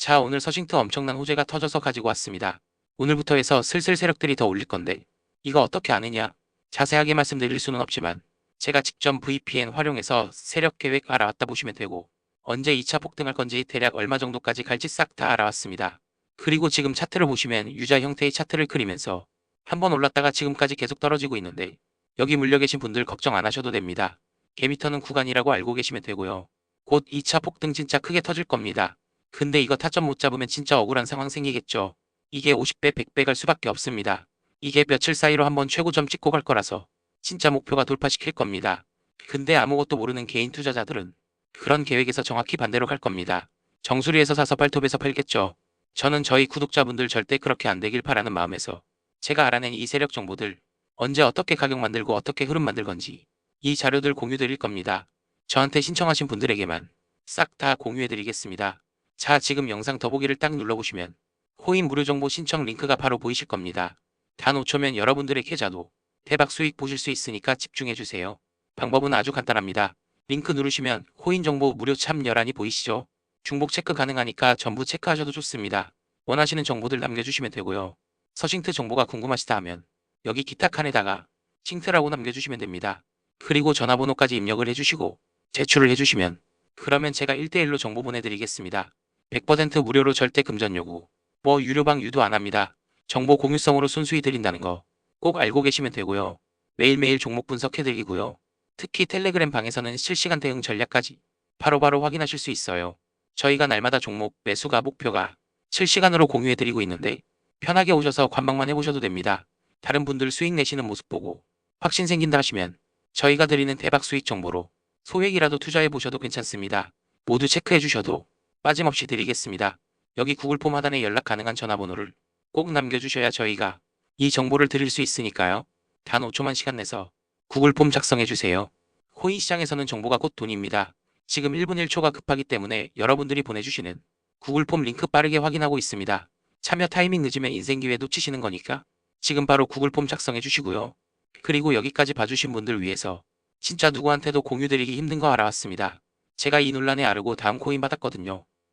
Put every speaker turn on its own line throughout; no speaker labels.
자 오늘 서싱트 엄청난 호재가 터져서 가지고 왔습니다. 오늘부터 해서 슬슬 세력들이 더 올릴 건데 이거 어떻게 아느냐? 자세하게 말씀드릴 수는 없지만 제가 직접 VPN 활용해서 세력 계획 알아왔다 보시면 되고 언제 2차 폭등할 건지 대략 얼마 정도까지 갈지 싹 다 알아왔습니다. 그리고 지금 차트를 보시면 유자 형태의 차트를 그리면서 한번 올랐다가 지금까지 계속 떨어지고 있는데 여기 물려 계신 분들 걱정 안 하셔도 됩니다. 개미터는 구간이라고 알고 계시면 되고요. 곧 2차 폭등 진짜 크게 터질 겁니다. 근데 이거 타점 못 잡으면 진짜 억울한 상황 생기겠죠. 이게 50배, 100배 갈 수밖에 없습니다. 이게 며칠 사이로 한번 최고점 찍고 갈 거라서 진짜 목표가 돌파시킬 겁니다. 근데 아무것도 모르는 개인 투자자들은 그런 계획에서 정확히 반대로 갈 겁니다. 정수리에서 사서 발톱에서 팔겠죠. 저는 저희 구독자분들 절대 그렇게 안 되길 바라는 마음에서 제가 알아낸 이 세력 정보들 언제 어떻게 가격 만들고 어떻게 흐름 만들 건지 이 자료들 공유 드릴 겁니다. 저한테 신청하신 분들에게만 싹 다 공유해 드리겠습니다. 자 지금 영상 더보기를 딱 눌러보시면 코인 무료 정보 신청 링크가 바로 보이실 겁니다. 단 5초면 여러분들의 계좌도 대박 수익 보실 수 있으니까 집중해 주세요. 방법은 아주 간단합니다. 링크 누르시면 코인 정보 무료 참여란이 보이시죠? 중복 체크 가능하니까 전부 체크하셔도 좋습니다. 원하시는 정보들 남겨주시면 되고요. 서싱트 정보가 궁금하시다 하면 여기 기타 칸에다가 싱트라고 남겨주시면 됩니다. 그리고 전화번호까지 입력을 해주시고 제출을 해주시면 그러면 제가 1대1로 정보 보내드리겠습니다. 100% 무료로 절대 금전 요구. 뭐 유료방 유도 안 합니다. 정보 공유성으로 순수히 드린다는 거 꼭 알고 계시면 되고요. 매일매일 종목 분석해드리고요. 특히 텔레그램 방에서는 실시간 대응 전략까지 바로바로 확인하실 수 있어요. 저희가 날마다 종목 매수가 목표가 실시간으로 공유해드리고 있는데 편하게 오셔서 관망만 해보셔도 됩니다. 다른 분들 수익 내시는 모습 보고 확신 생긴다 하시면 저희가 드리는 대박 수익 정보로 소액이라도 투자해 보셔도 괜찮습니다. 모두 체크해 주셔도 빠짐없이 드리겠습니다. 여기 구글 폼 하단에 연락 가능한 전화번호를 꼭 남겨주셔야 저희가 이 정보를 드릴 수 있으니까요. 단 5초만 시간 내서 구글 폼 작성해 주세요. 코인 시장에서는 정보가 곧 돈입니다. 지금 1분 1초가 급하기 때문에 여러분들이 보내주시는 구글 폼 링크 빠르게 확인하고 있습니다. 참여 타이밍 늦으면 인생 기회 놓치시는 거니까 지금 바로 구글 폼 작성해 주시고요. 그리고 여기까지 봐주신 분들 위해서 진짜 누구한테도 공유드리기 힘든 거 알아왔습니다. 제가 이 논란에 아르고 다음 코인 받았거든요.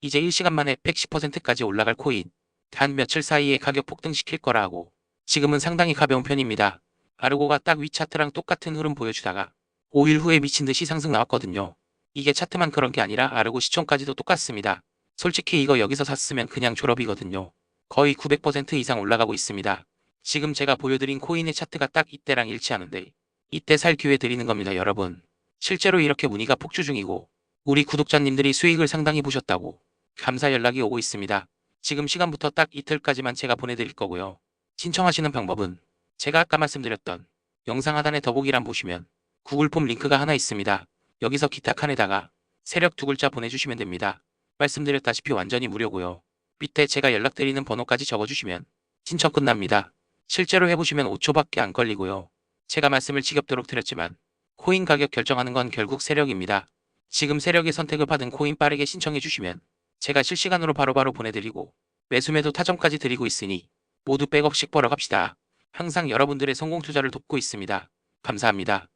이제 1시간 만에 110%까지 올라갈 코인 단 며칠 사이에 가격 폭등시킬 거라 하고 지금은 상당히 가벼운 편입니다. 아르고가 딱 위 차트랑 똑같은 흐름 보여주다가 5일 후에 미친 듯이 상승 나왔거든요. 이게 차트만 그런 게 아니라 아르고 시총까지도 똑같습니다. 솔직히 이거 여기서 샀으면 그냥 졸업이거든요. 거의 900% 이상 올라가고 있습니다. 지금 제가 보여드린 코인의 차트가 딱 이때랑 일치하는데 이때 살 기회 드리는 겁니다 여러분. 실제로 이렇게 문의가 폭주 중이고 우리 구독자님들이 수익을 상당히 보셨다고 감사 연락이 오고 있습니다. 지금 시간부터 딱 이틀까지만 제가 보내드릴 거고요. 신청하시는 방법은 제가 아까 말씀드렸던 영상 하단에 더보기란 보시면 구글 폼 링크가 하나 있습니다. 여기서 기타 칸에다가 세력 두 글자 보내주시면 됩니다. 말씀드렸다시피 완전히 무료고요. 밑에 제가 연락드리는 번호까지 적어주시면 신청 끝납니다. 실제로 해보시면 5초밖에 안 걸리고요. 제가 말씀을 지겹도록 드렸지만 코인 가격 결정하는 건 결국 세력입니다. 지금 세력의 선택을 받은 코인 빠르게 신청해 주시면 제가 실시간으로 바로 바로 보내드리고 매수매도 타점까지 드리고 있으니 모두 백억씩 벌어 갑시다. 항상 여러분들의 성공 투자를 돕고 있습니다. 감사합니다.